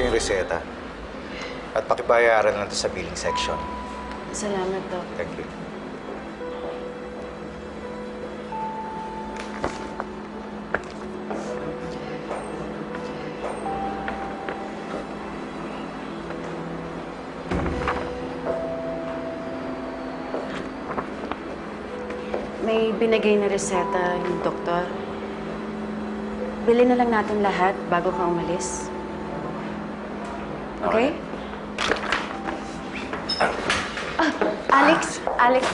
ito yung reseta. At pakibayaran lang ito sa billing section. Salamat, Doc. Thank you. May binigay na reseta yung doktor. Bili na lang natin lahat bago ka umalis. Okay? Ah, Alex! Alex!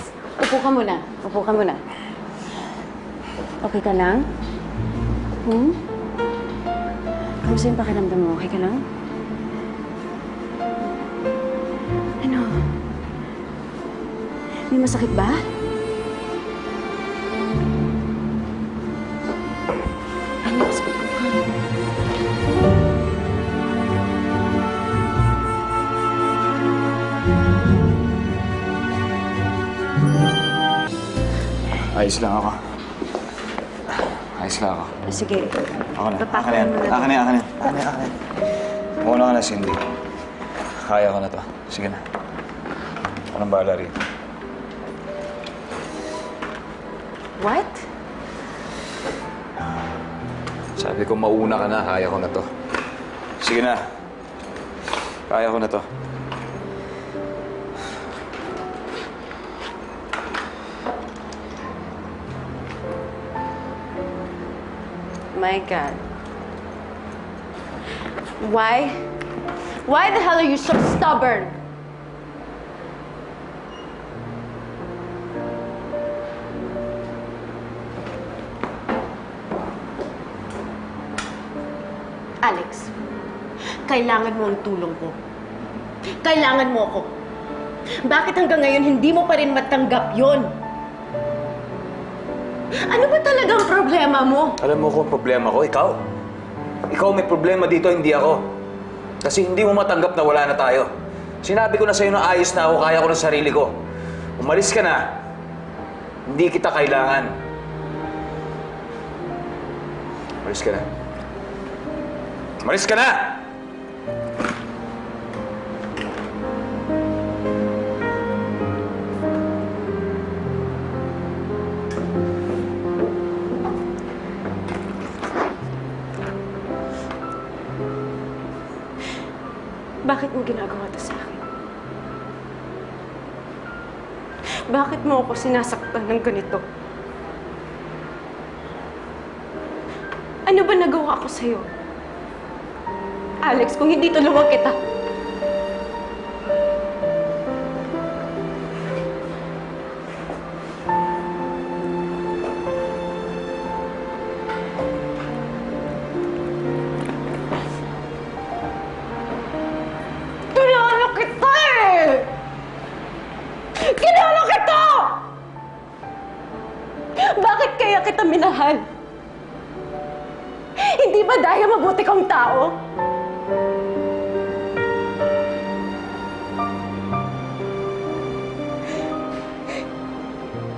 Upo ka muna. Upo ka muna. Okay ka lang? Hmm? Kamusta yung pakiramdam mo? Okay ka lang? Ano? May masakit ba? Ayos lang ako. Ayos lang ako. Sige. Ako na. Akin na yan. mo na. Akin na yan. Akin na yan. Akin na yan. Akin na yan. Muna ka na, Cindy. Kaya ko na to. Sige na. Ako nang bahala rito. What? Sabi ko, mauna ka na. Kaya ko na to. Sige na. Kaya ko na to. My God. Why? Why the hell are you so stubborn? Alex, kailangan mo ang tulong ko. Kailangan mo ako. Bakit hanggang ngayon hindi mo pa rin matanggap yon? Ano ba talagang problema mo? Alam mo kung problema ko, ikaw. Ikaw may problema dito, hindi ako. Kasi hindi mo matanggap na wala na tayo. Sinabi ko na sa'yo na ayos na ako, kaya ko ng sarili ko. Umalis ka na. Hindi kita kailangan. Umalis ka na. Umalis ka na! Bakit mo ginagawa to sa akin? Bakit mo ako sinasaktan ng ganito? Ano ba nagawa ko sa'yo? Alex, kung hindi tulungan kita, minahal? Hindi ba dahil mabuti kang tao?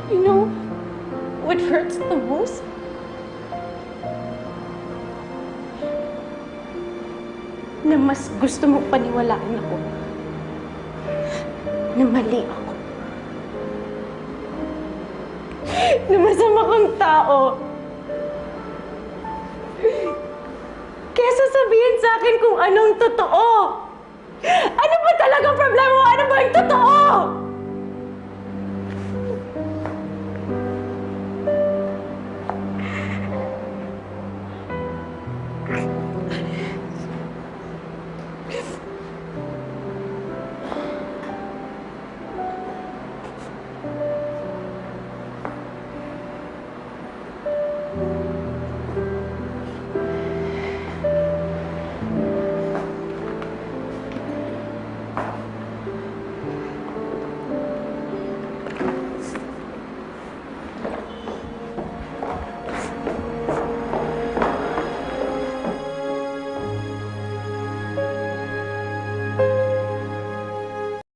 You know what hurts the most? na mas gusto mo paniwalaan ako. Na mali ako. Na masama kang tao. Kesa sabihin sa akin kung anong totoo. Ano ba talaga problema? Ano ba yung totoo?